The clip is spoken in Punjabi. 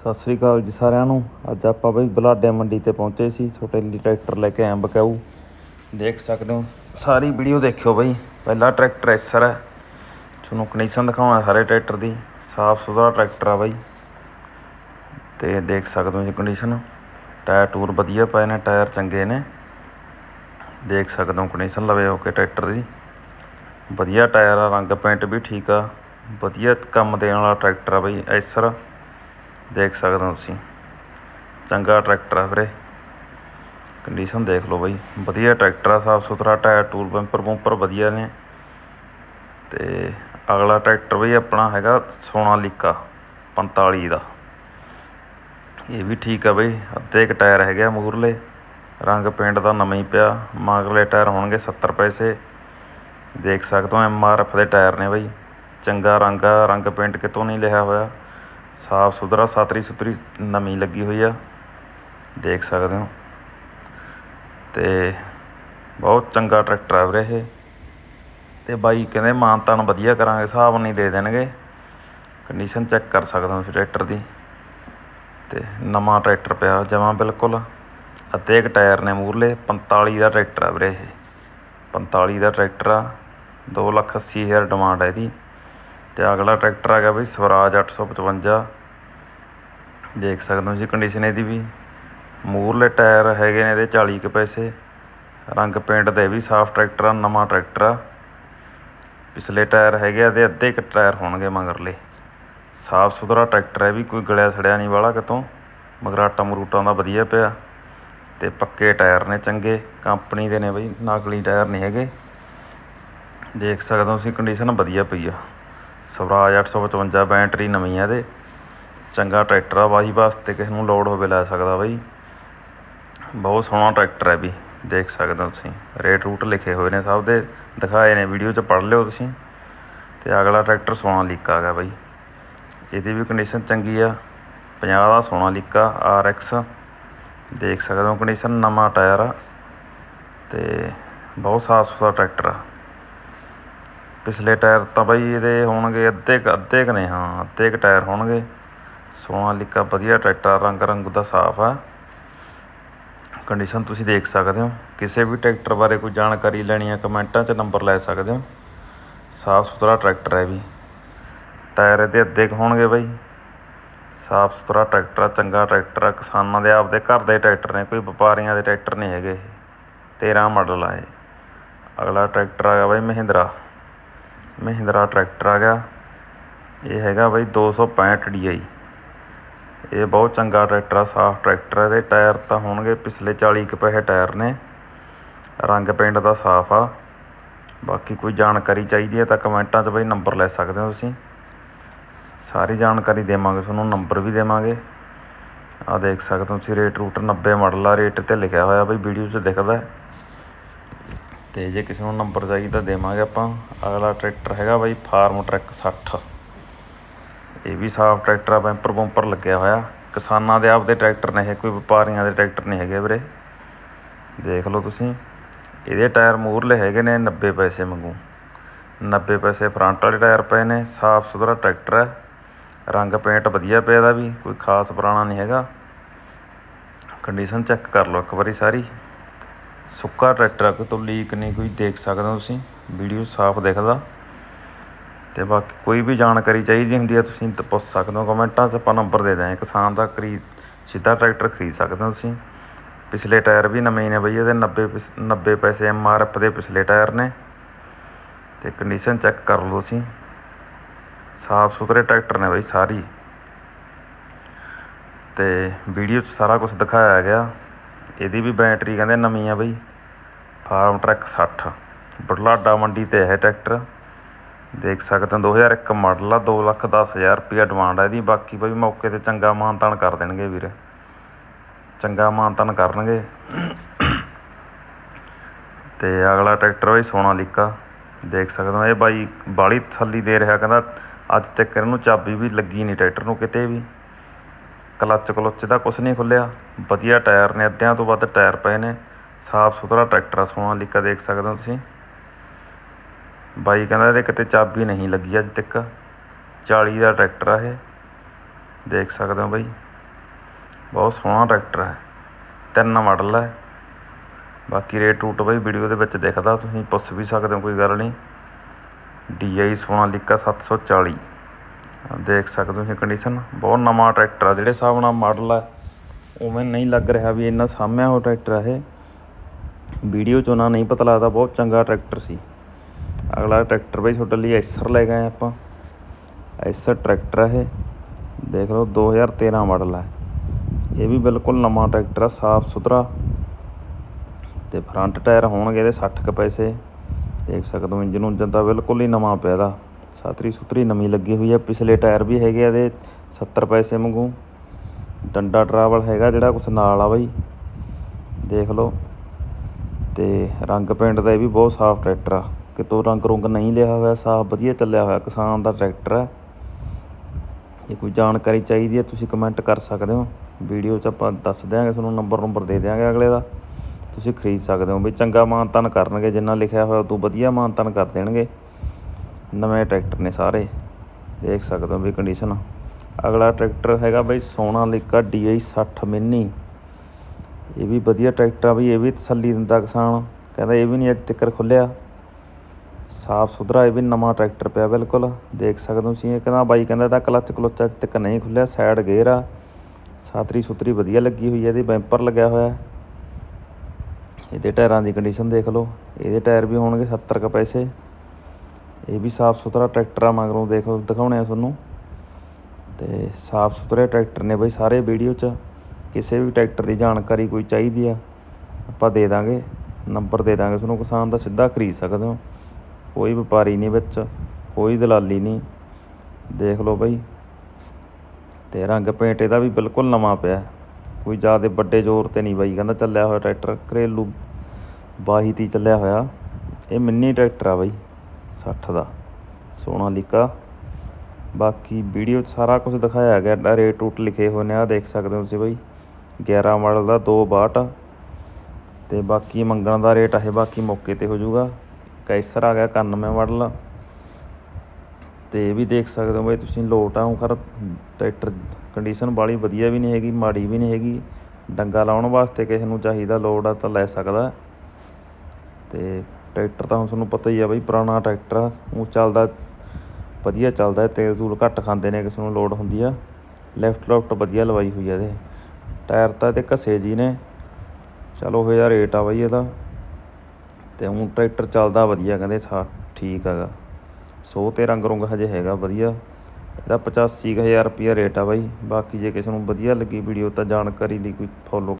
ਸਤਿ ਸ੍ਰੀ ਅਕਾਲ ਜੀ ਸਾਰਿਆਂ ਨੂੰ। ਅੱਜ ਆਪਾਂ ਬਈ ਬਲਾਡੇ ਮੰਡੀ ਤੇ ਪਹੁੰਚੇ ਸੀ। ਛੋਟੇ ਲਈ ਟਰੈਕਟਰ ਲੈ ਕੇ ਆਏ ਬਕਾਊ। ਦੇਖ ਸਕਦੇ ਹੋ। ਸਾਰੀ ਵੀਡੀਓ ਦੇਖਿਓ ਬਈ। ਪਹਿਲਾ ਟਰੈਕਟਰ ਐਸਰ ਹੈ। ਤੁਹਾਨੂੰ ਕੰਡੀਸ਼ਨ ਦਿਖਾਉਣਾ ਸਾਰੇ ਟਰੈਕਟਰ ਦੀ। ਸਾਫ਼ ਸੁਥਰਾ ਟਰੈਕਟਰ ਆ ਬਈ। ਤੇ ਦੇਖ ਸਕਦੇ ਹੋ ਜੀ ਕੰਡੀਸ਼ਨ। ਟਾਇਰ ਟੂਰ ਵਧੀਆ ਪਏ ਨੇ, ਟਾਇਰ ਚੰਗੇ ਨੇ। ਦੇਖ ਸਕਦੇ ਹੋ ਕੰਡੀਸ਼ਨ ਲਵੇ ਹੋ ਕੇ ਟਰੈਕਟਰ ਦੀ। ਵਧੀਆ ਟਾਇਰ ਆ, ਰੰਗ ਪੈਂਟ ਵੀ ਠੀਕ ਆ। ਵਧੀਆ ਕੰਮ ਦੇਣ ਵਾਲਾ ਟਰੈਕਟਰ ਆ ਬਈ, ਐਸਰ। ਦੇਖ ਸਕਦੇ ਹੋ ਤੁਸੀਂ। ਚੰਗਾ ਟਰੈਕਟਰ ਆ ਵੀਰੇ। ਕੰਡੀਸ਼ਨ ਦੇਖ ਲਓ ਬਾਈ। ਵਧੀਆ ਟਰੈਕਟਰ ਆ, ਸਾਫ਼ ਸੁਥਰਾ ਟਾਇਰ, ਟੂਲ ਬੰਪਰ ਬੰਪਰ ਵਧੀਆ ਨੇ। ਤੇ ਅਗਲਾ ਟਰੈਕਟਰ ਬਈ ਆਪਣਾ ਹੈਗਾ ਸੋਨਾਲੀਕਾ 45 ਦਾ। ਇਹ ਵੀ ਠੀਕ ਆ ਬਈ। ਅੱਧੇ ਕ ਟਾਇਰ ਹੈਗੇ ਆ ਮੂਰਲੇ ਰੰਗ ਪੇਂਟ ਦਾ ਨਵਾਂ ਹੀ ਪਿਆ। ਮਗਰਲੇ ਟਾਇਰ ਹੋਣਗੇ 70 ਪੈਸੇ। ਦੇਖ ਸਕਦੇ ਹੋ, ਐਮ ਆਰ ਐਫ ਦੇ ਟਾਇਰ ਨੇ ਬਈ। ਚੰਗਾ ਰੰਗ ਆ, ਰੰਗ ਪੇਂਟ ਕਿਤੋਂ ਨਹੀਂ ਲਿਆ ਹੋਇਆ। ਸਾਫ਼ ਸੁਥਰਾ, ਸਾਤਰੀ ਸੁਥਰੀ ਨਵੀਂ ਲੱਗੀ ਹੋਈ ਆ। ਦੇਖ ਸਕਦੇ ਹੋ। ਤੇ ਬਹੁਤ ਚੰਗਾ ਟਰੈਕਟਰ ਆ ਵੀਰੇ ਇਹ। ਤੇ ਬਾਈ ਕਹਿੰਦੇ ਮਾਨ ਮਾਨਤਾਨ ਵਧੀਆ ਕਰਾਂਗੇ, ਹਿਸਾਬ ਨਹੀਂ ਦੇ ਦੇਣਗੇ। ਕੰਡੀਸ਼ਨ ਚੈੱਕ ਕਰ ਸਕਦੇ ਹੋ ਤੁਸੀਂ ਟਰੈਕਟਰ ਦੀ। ਤੇ ਨਵਾਂ ਟਰੈਕਟਰ ਪਿਆ ਜਮਾਂ ਬਿਲਕੁਲ। ਅੱਧੇ ਕ ਟਾਇਰ ਨੇ ਮੂਰਲੇ 45 ਦਾ ਟਰੈਕਟਰ ਆ ਵੀਰੇ ਇਹ। 45 ਦਾ ਟਰੈਕਟਰ ਆ, ਦੋ ਲੱਖ ਅੱਸੀ ਹਜ਼ਾਰ ਡਿਮਾਂਡ ਹੈ ਇਹਦੀ। ਤੇ ਅਗਲਾ ਟਰੈਕਟਰ ਆ ਗਿਆ ਬਈ ਸਵਰਾਜ 855 ਦੇਖ ਸਕਦੇ ਹੋ ਜੀ ਕੰਡੀਸ਼ਨ ਇਹਦੀ ਵੀ। ਮੂਰਲੇ ਟਾਇਰ ਹੈਗੇ ਨੇ ਇਹਦੇ 40 ਕੁ ਪੈਸੇ। ਰੰਗ ਪੇਂਟ ਦੇ ਵੀ ਸਾਫ਼ ਟਰੈਕਟਰ ਆ, ਨਵਾਂ ਟਰੈਕਟਰ ਆ। ਪਿਛਲੇ ਟਾਇਰ ਹੈਗੇ ਆ, ਇਹਦੇ ਅੱਧੇ ਕੁ ਟਾਇਰ ਹੋਣਗੇ ਮਗਰਲੇ। ਸਾਫ਼ ਸੁਥਰਾ ਟਰੈਕਟਰ ਹੈ ਵੀ, ਕੋਈ ਗਲਿਆ ਸੜਿਆ ਨਹੀਂ ਵਾਲਾ ਕਿਤੋਂ। ਮਗਰਾਟਾ ਮਰੂਟਾਂ ਦਾ ਵਧੀਆ ਪਿਆ। ਤੇ ਪੱਕੇ ਟਾਇਰ ਨੇ ਚੰਗੇ। ਕੰਪਨੀ ਦੇ ਨੇ ਬਈ, ਨਾਕਲੀ ਟਾਇਰ ਨਹੀਂ ਹੈਗੇ। ਦੇਖ ਸਕਦੇ ਹੋ ਤੁਸੀਂ ਕੰਡੀਸ਼ਨ ਵਧੀਆ ਪਈ ਆ। ਸਵਰਾਜ 855 ਬੈਟਰੀ ਨਵੀਂ ਆ ਇਹਦੇ। ਚੰਗਾ ਟਰੈਕਟਰ ਆ ਵਾਹੀ ਵਾਸਤੇ ਕਿਸੇ ਨੂੰ ਲੋਡ ਹੋਵੇ ਲੈ ਸਕਦਾ ਬਾਈ। ਬਹੁਤ ਸੋਹਣਾ ਟਰੈਕਟਰ ਹੈ ਵੀ, ਦੇਖ ਸਕਦੇ ਹੋ ਤੁਸੀਂ। ਰੇਟ ਰੂਟ ਲਿਖੇ ਹੋਏ ਨੇ ਸਭ ਦੇ, ਦਿਖਾਏ ਨੇ, ਵੀਡੀਓ 'ਚ ਪੜ੍ਹ ਲਿਓ ਤੁਸੀਂ। ਤੇ ਅਗਲਾ ਟਰੈਕਟਰ ਸੋਨਾਲੀਕਾ ਲੀਕਾ ਗਿਆ ਬਾਈ। ਇਹਦੀ ਵੀ ਕੰਡੀਸ਼ਨ ਚੰਗੀ ਆ। 50 ਦਾ ਸੋਨਾਲੀਕਾ RX ਦੇਖ ਸਕਦੇ ਹੋ ਕੰਡੀਸ਼ਨ ਨਵਾਂ ਟਾਇਰ ਆ। ਤੇ ਬਹੁਤ ਸਾਫ਼ ਸੁਥਰਾ ਟਰੈਕਟਰ ਆ। ਪਿਛਲੇ ਟਾਇਰ ਤਾਂ ਬਾਈ ਇਹਦੇ ਹੋਣਗੇ ਅੱਧੇ ਕੁ ਅੱਧੇ ਕੁ ਨੇ, ਹਾਂ, ਅੱਧੇ ਕੁ ਟਾਇਰ ਹੋਣਗੇ। ਸੋਨਾਲੀਕਾ ਵਧੀਆ ਟਰੈਕਟਰ, ਰੰਗ ਰੰਗ ਦਾ ਸਾਫ਼ ਆ। ਕੰਡੀਸ਼ਨ ਤੁਸੀਂ ਦੇਖ ਸਕਦੇ ਹੋ। ਕਿਸੇ ਵੀ ਟਰੈਕਟਰ ਬਾਰੇ ਕੋਈ ਜਾਣਕਾਰੀ ਲੈਣੀ ਹੈ ਕਮੈਂਟਾਂ 'ਚ ਨੰਬਰ ਲੈ ਸਕਦੇ ਹੋ। ਸਾਫ਼ ਸੁਥਰਾ ਟਰੈਕਟਰ ਹੈ ਵੀ। ਟਾਇਰ ਇਹਦੇ ਅੱਧੇ ਕੁ ਹੋਣਗੇ ਬਾਈ। ਸਾਫ਼ ਸੁਥਰਾ ਟਰੈਕਟਰ ਆ, ਚੰਗਾ ਟਰੈਕਟਰ ਆ। ਕਿਸਾਨਾਂ ਦੇ ਆਪਦੇ ਘਰ ਦੇ ਟਰੈਕਟਰ ਨੇ, ਕੋਈ ਵਪਾਰੀਆਂ ਦੇ ਟਰੈਕਟਰ ਨਹੀਂ ਹੈਗੇ। ਇਹ 13 ਮਾਡਲ ਆ ਇਹ। ਅਗਲਾ ਟਰੈਕਟਰ ਆ ਗਿਆ ਬਈ ਮਹਿੰਦਰਾ। ਮਹਿੰਦਰਾ ਟਰੈਕਟਰ ਆ ਗਿਆ। ਇਹ ਹੈਗਾ ਬਈ 265 DI ਇਹ ਬਹੁਤ ਚੰਗਾ ਟਰੈਕਟਰ ਆ, ਸਾਫ਼ ਟਰੈਕਟਰ ਆ। ਇਹਦੇ ਟਾਇਰ ਤਾਂ ਹੋਣਗੇ ਪਿਛਲੇ 40 ਕੁ ਪੈਸੇ ਟਾਇਰ ਨੇ। ਰੰਗ ਪੇਂਟ ਦਾ ਸਾਫ਼ ਆ। ਬਾਕੀ ਕੋਈ ਜਾਣਕਾਰੀ ਚਾਹੀਦੀ ਹੈ ਤਾਂ ਕਮੈਂਟਾਂ 'ਚ ਬਈ ਨੰਬਰ ਲੈ ਸਕਦੇ ਹੋ ਤੁਸੀਂ। ਸਾਰੀ ਜਾਣਕਾਰੀ ਦੇਵਾਂਗੇ, ਤੁਹਾਨੂੰ ਨੰਬਰ ਵੀ ਦੇਵਾਂਗੇ। ਆ ਦੇਖ ਸਕਦੇ ਹੋ ਤੁਸੀਂ ਰੇਟ ਰੂਟ 90 ਮਾਡਲ ਆ। ਰੇਟ ਤੇ ਲਿਖਿਆ ਹੋਇਆ ਬਈ, ਵੀਡੀਓ 'ਚ ਦਿਖਦਾ। ਤੇ ਜੇ ਕਿਸੇ ਨੂੰ ਨੰਬਰ ਚਾਹੀਦਾ ਦੇਵਾਂਗੇ ਆਪਾਂ। ਅਗਲਾ ਟਰੈਕਟਰ ਹੈਗਾ ਬਾਈ ਫਾਰਮ ਟਰੈਕ 60 ਇਹ ਵੀ ਸਾਫ਼ ਟਰੈਕਟਰ ਆ, ਬੈਂਪਰ ਬੰਪਰ ਲੱਗਿਆ ਹੋਇਆ। ਕਿਸਾਨਾਂ ਦੇ ਆਪਦੇ ਟਰੈਕਟਰ ਨੇ ਇਹ, ਕੋਈ ਵਪਾਰੀਆਂ ਦੇ ਟਰੈਕਟਰ ਨਹੀਂ ਹੈਗੇ ਵੀਰੇ। ਦੇਖ ਲਓ ਤੁਸੀਂ, ਇਹਦੇ ਟਾਇਰ ਮੂਰਲੇ ਹੈਗੇ ਨੇ 90 ਪੈਸੇ ਮੰਗੂ 90 ਪੈਸੇ ਫਰੰਟ ਵਾਲੇ ਟਾਇਰ ਪਏ ਨੇ, ਸਾਫ਼ ਸੁਥਰਾ ਟਰੈਕਟਰ ਹੈ ਰੰਗ ਪੇਂਟ ਵਧੀਆ ਪਿਆ ਦਾ ਵੀ, ਕੋਈ ਖਾਸ ਪੁਰਾਣਾ ਨਹੀਂ ਹੈਗਾ। ਕੰਡੀਸ਼ਨ ਚੈੱਕ ਕਰ ਲਓ ਇੱਕ ਵਾਰੀ ਸਾਰੀ। ਸੁੱਕਾ ਟਰੈਕਟਰ ਆ ਤੋਂ ਲੀਕ ਨਹੀਂ, ਕੋਈ ਦੇਖ ਸਕਦੇ ਹੋ ਤੁਸੀਂ ਵੀਡੀਓ ਸਾਫ਼ ਦਿਖਦਾ। ਤੇ ਬਾਕੀ ਕੋਈ ਵੀ ਜਾਣਕਾਰੀ ਚਾਹੀਦੀ ਹੁੰਦੀ ਹੈ ਤੁਸੀਂ ਤਾਂ ਪੁੱਛ ਸਕਦੇ ਹੋ, ਕਮੈਂਟਾਂ 'ਚ ਆਪਾਂ ਨੰਬਰ ਦੇ ਦਾਂਗੇ ਕਿਸਾਨ ਦਾ ਖਰੀਦ ਸਿੱਧਾ ਟਰੈਕਟਰ ਖਰੀਦ ਸਕਦੇ ਹੋ ਤੁਸੀਂ। ਪਿਛਲੇ ਟਾਇਰ ਵੀ ਨਵੇਂ ਨੇ ਬਈ, ਇਹਦੇ 90 ਪਿਸ- 90 ਪੈਸੇ ਐਮ ਆਰ ਐਫ ਦੇ ਪਿਛਲੇ ਟਾਇਰ ਨੇ। ਤੇ ਕੰਡੀਸ਼ਨ ਚੈੱਕ ਕਰ ਲਓ ਤੁਸੀਂ। ਸਾਫ਼ ਸੁਥਰੇ ਟਰੈਕਟਰ ਨੇ ਬਈ, ਸਾਰੀ। ਤੇ ਵੀਡੀਓ 'ਚ ਸਾਰਾ ਕੁਝ ਦਿਖਾਇਆ ਗਿਆ। ਇਹਦੀ ਵੀ ਬੈਟਰੀ ਕਹਿੰਦੇ ਨਵੀਂ ਆ ਬਈ। ਫਾਰਮ ਟਰੈਕ 60 ਬੁਢਲਾਡਾ ਮੰਡੀ ਤੇ ਹੈ ਟਰੈਕਟਰ। ਦੇਖ ਸਕਦੇ ਹੋ 2001 ਮਾਡਲ ਆ 2 ਲੱਖ 10 ਹਜ਼ਾਰ ਰੁਪਇਆ ਡਿਮਾਂਡ ਆ ਇਹਦੀ। ਬਾਕੀ ਬਈ ਮੌਕੇ ਤੇ ਚੰਗਾ ਮਾਨਤਾਨ ਕਰ ਦੇਣਗੇ ਵੀਰ। ਚੰਗਾ ਮਾਨਤਾਨ ਕਰਨਗੇ। ਤੇ ਅਗਲਾ ਟਰੈਕਟਰ ਬਈ ਸੋਨਾਲੀਕਾ ਦੇਖ ਸਕਦੇ ਹੋ, ਇਹ ਬਾਈ ਬਾਲੀ ਥੱਲੀ ਦੇ ਰਿਹਾ, ਕਹਿੰਦਾ ਅੱਜ ਤੱਕ ਇਹਨੂੰ ਚਾਬੀ ਵੀ ਲੱਗੀ ਨਹੀਂ ਟਰੈਕਟਰ ਨੂੰ ਕਿਤੇ ਵੀ। ਕਲੱਚ ਕਲੁੱਚ ਦਾ ਕੁਝ ਨਹੀਂ ਖੁੱਲਿਆ ਵਧੀਆ ਟਾਇਰ ਨੇ, ਅੱਧਿਆਂ ਤੋਂ ਵੱਧ ਟਾਇਰ ਪਏ ਨੇ। ਸਾਫ਼ ਸੁਥਰਾ ਟਰੈਕਟਰ ਆ ਸੋਨਾਲੀਕਾ ਦੇਖ ਸਕਦੇ ਹੋ ਤੁਸੀਂ। ਬਾਈ ਕਹਿੰਦਾ ਇਹਦੇ ਕਿਤੇ ਚਾਬੀ ਨਹੀਂ ਲੱਗੀ ਅੱਜ ਤੱਕ। 40 ਦਾ ਟਰੈਕਟਰ ਆ ਇਹ। ਦੇਖ ਸਕਦੇ ਹੋ ਬਾਈ। ਬਹੁਤ ਸੋਹਣਾ ਟਰੈਕਟਰ ਹੈ। ਤਿੰਨ ਮਾਡਲ ਹੈ। ਬਾਕੀ ਰੇਟ ਰੂਟ ਬਈ ਵੀਡੀਓ ਦੇ ਵਿੱਚ ਦਿਖਦਾ, ਤੁਸੀਂ ਪੁੱਛ ਵੀ ਸਕਦੇ ਹੋ, ਕੋਈ ਗੱਲ ਨਹੀਂ। DI ਸੋਨਾਲੀਕਾ 740 ਆਹ ਦੇਖ ਸਕਦੇ ਹੋ ਤੁਸੀਂ ਕੰਡੀਸ਼ਨ ਬਹੁਤ ਨਵਾਂ ਟਰੈਕਟਰ ਆ, ਜਿਹੜੇ ਹਿਸਾਬ ਨਾਲ ਮਾਡਲ ਹੈ ਉਵੇਂ ਨਹੀਂ ਲੱਗ ਰਿਹਾ ਵੀ ਇੰਨਾ ਸਾਹਮਿਆ ਹੋ ਟਰੈਕਟਰ ਆ ਇਹ। ਵੀਡੀਓ 'ਚ ਉਹਨਾਂ ਨਹੀਂ ਪਤਾ ਲੱਗਦਾ, ਬਹੁਤ ਚੰਗਾ ਟਰੈਕਟਰ ਸੀ। ਅਗਲਾ ਟਰੈਕਟਰ ਬਈ ਤੁਹਾਡੇ ਲਈ ਐਸਰ ਲੈ ਗਏ ਆਪਾਂ। ਐਸਰ ਟਰੈਕਟਰ ਆ ਇਹ। ਦੇਖ ਲਓ 2013 ਮਾਡਲ ਹੈ ਇਹ ਵੀ ਬਿਲਕੁਲ ਨਵਾਂ ਟਰੈਕਟਰ ਆ, ਸਾਫ਼ ਸੁਥਰਾ। ਤੇ ਫਰੰਟ ਟਾਇਰ ਹੋਣਗੇ ਇਹਦੇ 60 ਕੁ ਪੈਸੇ। ਦੇਖ ਸਕਦੇ ਹੋ ਇੰਜਨ ਉਂਜਨ ਤਾਂ ਬਿਲਕੁਲ ਹੀ ਨਵਾਂ ਪਿਆ ਦਾ ਸਾਤਰੀ ਸੁਤਰੀ ਨਵੀਂ ਲੱਗੀ ਹੋਈ ਹੈ ਪਿਛਲੇ ਟਾਇਰ ਵੀ ਹੈਗੇ ਆ ਇਹਦੇ 70 ਪੈਸੇ ਵਾਂਗੂ। ਡੰਡਾ ਟਰਾਵਲ ਹੈਗਾ ਜਿਹੜਾ, ਕੁਛ ਨਾਲ ਆ ਬਾਈ। ਦੇਖ ਲਓ। ਤੇ ਰੰਗ ਪੇਂਟ ਦਾ ਇਹ ਵੀ ਬਹੁਤ ਸਾਫ਼ ਟਰੈਕਟਰ ਆ। ਕਿਤੋਂ ਰੰਗ ਰੁੰਗ ਨਹੀਂ ਲਿਆ ਹੋਇਆ, ਸਾਫ਼ ਵਧੀਆ ਚੱਲਿਆ ਹੋਇਆ। ਕਿਸਾਨ ਦਾ ਟਰੈਕਟਰ ਆ। ਜੇ ਕੋਈ ਜਾਣਕਾਰੀ ਚਾਹੀਦੀ ਹੈ, ਤੁਸੀਂ ਕਮੈਂਟ ਕਰ ਸਕਦੇ ਹੋ। ਵੀਡੀਓ 'ਚ ਆਪਾਂ ਦੱਸ ਦਿਆਂਗੇ, ਤੁਹਾਨੂੰ ਨੰਬਰ ਨੰਬਰ ਦੇ ਦਿਆਂਗੇ ਅਗਲੇ ਦਾ। ਤੁਸੀਂ ਖਰੀਦ ਸਕਦੇ ਹੋ। ਵੀ ਚੰਗਾ ਮਾਨਤਨ ਕਰਨਗੇ, ਜਿੰਨਾ ਲਿਖਿਆ ਹੋਇਆ, ਉਦੋਂ ਵਧੀਆ ਮਾਨਤਨ ਕਰ ਦੇਣਗੇ। ਨਵੇਂ ਟਰੈਕਟਰ ਨੇ ਸਾਰੇ। ਦੇਖ ਸਕਦੇ ਹੋ ਵੀ ਕੰਡੀਸ਼ਨ ਅਗਲਾ ਟਰੈਕਟਰ ਹੈਗਾ ਬਈ ਸੋਨਾ ਸੋਨਾਲੀਕਾ DI 60 ਮਿੰਨੀ। ਇਹ ਵੀ ਵਧੀਆ ਟਰੈਕਟਰ ਆ ਬਈ, ਇਹ ਵੀ ਤਸੱਲੀ ਦਿੰਦਾ ਕਿਸਾਨ। ਕਹਿੰਦਾ ਇਹ ਵੀ ਨਹੀਂ ਅੱਜ ਤੱਕ ਖੁੱਲਿਆ। ਸਾਫ਼ ਸੁਥਰਾ ਇਹ ਵੀ ਨਵਾਂ ਟਰੈਕਟਰ ਪਿਆ ਬਿਲਕੁਲ। ਦੇਖ ਸਕਦੇ ਹੋ ਤੁਸੀਂ ਇਹ ਕਹਿੰਦਾ ਬਾਈ ਕਹਿੰਦਾ ਇਹਦਾ ਕਲੱਚ ਕਲੋਚ ਅੱਜ ਤੱਕ ਨਹੀਂ ਖੁੱਲਿਆ ਸਾਈਡ ਗੇਅਰ ਆ। ਸਾਤਰੀ ਸੁਥਰੀ ਵਧੀਆ ਲੱਗੀ ਹੋਈ ਹੈ ਇਹਦੇ ਬੈਂਪਰ ਲੱਗਿਆ ਹੋਇਆ। ਇਹਦੇ ਟਾਇਰਾਂ ਦੀ ਕੰਡੀਸ਼ਨ ਦੇਖ ਲਓ। ਇਹਦੇ ਟਾਇਰ ਵੀ ਹੋਣਗੇ 70 ਕ ਪੈਸੇ। ਇਹ ਵੀ ਸਾਫ਼ ਸੁਥਰਾ ਟਰੈਕਟਰ ਆ, ਮਗਰੋਂ ਦੇਖੋ ਦਿਖਾਉਣੇ ਆ ਤੁਹਾਨੂੰ। ਤੇ ਸਾਫ਼ ਸੁਥਰੇ ਟਰੈਕਟਰ ਨੇ ਬਈ ਸਾਰੇ ਵੀਡੀਓ 'ਚ ਕਿਸੇ ਵੀ ਟਰੈਕਟਰ ਦੀ ਜਾਣਕਾਰੀ ਕੋਈ ਚਾਹੀਦੀ ਆ, ਆਪਾਂ ਦੇ ਦਾਂਗੇ, ਨੰਬਰ ਦੇ ਦਾਂਗੇ, ਤੁਹਾਨੂੰ ਕਿਸਾਨ ਦਾ ਸਿੱਧਾ ਖਰੀਦ ਸਕਦੇ ਹੋ। ਕੋਈ ਵਪਾਰੀ ਨਹੀਂ ਵਿੱਚ, ਕੋਈ ਦਲਾਲੀ ਨਹੀਂ। ਦੇਖ ਲਓ ਬਈ, ਤੇ ਰੰਗ ਪੇਂਟ ਇਹਦਾ ਵੀ ਬਿਲਕੁਲ ਨਵਾਂ ਪਿਆ। ਕੋਈ ਜ਼ਿਆਦਾ ਵੱਡੇ ਜ਼ੋਰ ਤੇ ਨਹੀਂ ਬਾਈ, ਕਹਿੰਦਾ ਚੱਲਿਆ ਹੋਇਆ ਟਰੈਕਟਰ, ਘਰੇਲੂ ਬਾਹੀ ਤੀ ਚੱਲਿਆ ਹੋਇਆ। ਇਹ ਮਿੰਨੀ ਟਰੈਕਟਰ ਆ ਬਾਈ। 60 ਦਾ। ਸੋਨਾਲੀਕਾ ਬਾਕੀ ਵੀਡੀਓ 'ਚ ਸਾਰਾ ਕੁਝ ਦਿਖਾਇਆ ਗਿਆ। ਰੇਟ ਰੂਟ ਲਿਖੇ ਹੋਏ ਨੇ ਆ ਦੇਖ ਸਕਦੇ ਹੋ ਤੁਸੀਂ ਬਾਈ। 11 ਮਾਡਲ ਦਾ 262 ਤੇ ਬਾਕੀ ਮੰਗਣ ਦਾ ਰੇਟ ਹੈ ਬਾਕੀ ਮੌਕੇ ਤੇ ਹੋ ਜਾਊਗਾ। ਕੈਸਰ ਆ ਗਿਆ 91 ਮਾਡਲ। ਤੇ ਇਹ ਵੀ ਦੇਖ ਸਕਦੇ ਹੋ ਬਈ ਤੁਸੀਂ, ਲੋਟ ਆ ਖਰ ਟਰੈਕਟਰ ਕੰਡੀਸ਼ਨ ਬਾਲੀ ਵਧੀਆ ਵੀ ਨਹੀਂ ਹੈਗੀ, ਮਾੜੀ ਵੀ ਨਹੀਂ ਹੈਗੀ। ਡੰਗਾ ਲਾਉਣ ਵਾਸਤੇ ਕਿਸੇ ਨੂੰ ਚਾਹੀਦਾ ਲੋਡ ਆ ਤਾਂ ਲੈ ਸਕਦਾ। ਤੇ ਟਰੈਕਟਰ ਤਾਂ ਹੁਣ ਤੁਹਾਨੂੰ ਪਤਾ ਹੀ ਆ ਬਈ, ਪੁਰਾਣਾ ਟਰੈਕਟਰ ਆ। ਉਹ ਚੱਲਦਾ, ਵਧੀਆ ਚੱਲਦਾ ਤੇਲ ਤੂਲ ਘੱਟ ਖਾਂਦੇ ਨੇ, ਕਿਸੇ ਨੂੰ ਲੋਡ ਹੁੰਦੀ ਆ। ਲੈਫਟ ਲੁਫਟ ਵਧੀਆ ਲਵਾਈ ਹੋਈ ਆ ਇਹਦੇ। ਟਾਇਰ ਤਾਂ ਇਹਦੇ ਘਸੇ ਜੀ ਨੇ। ਚਲੋ ਉਹ ਯਾਰ ਰੇਟ ਆ ਬਈ ਇਹਦਾ। ਤੇ ਹੁਣ ਟਰੈਕਟਰ ਚੱਲਦਾ ਵਧੀਆ, ਕਹਿੰਦੇ ਸਾ, ਠੀਕ ਹੈਗਾ। ਸੋ ਤੇ ਰੰਗ ਰੁੰਗ ਹਜੇ ਹੈਗਾ, ਵਧੀਆ। ਇਹਦਾ 85000 ਰੁਪਿਆ ਰੇਟ ਆ ਬਾਈ। ਬਾਕੀ ਜੇ ਕਿਸੇ ਨੂੰ ਵਧੀਆ ਲੱਗੀ ਵੀਡੀਓ, ਤਾਂ ਜਾਣਕਾਰੀ ਲਈ ਕੋਈ ਫੋਲੋ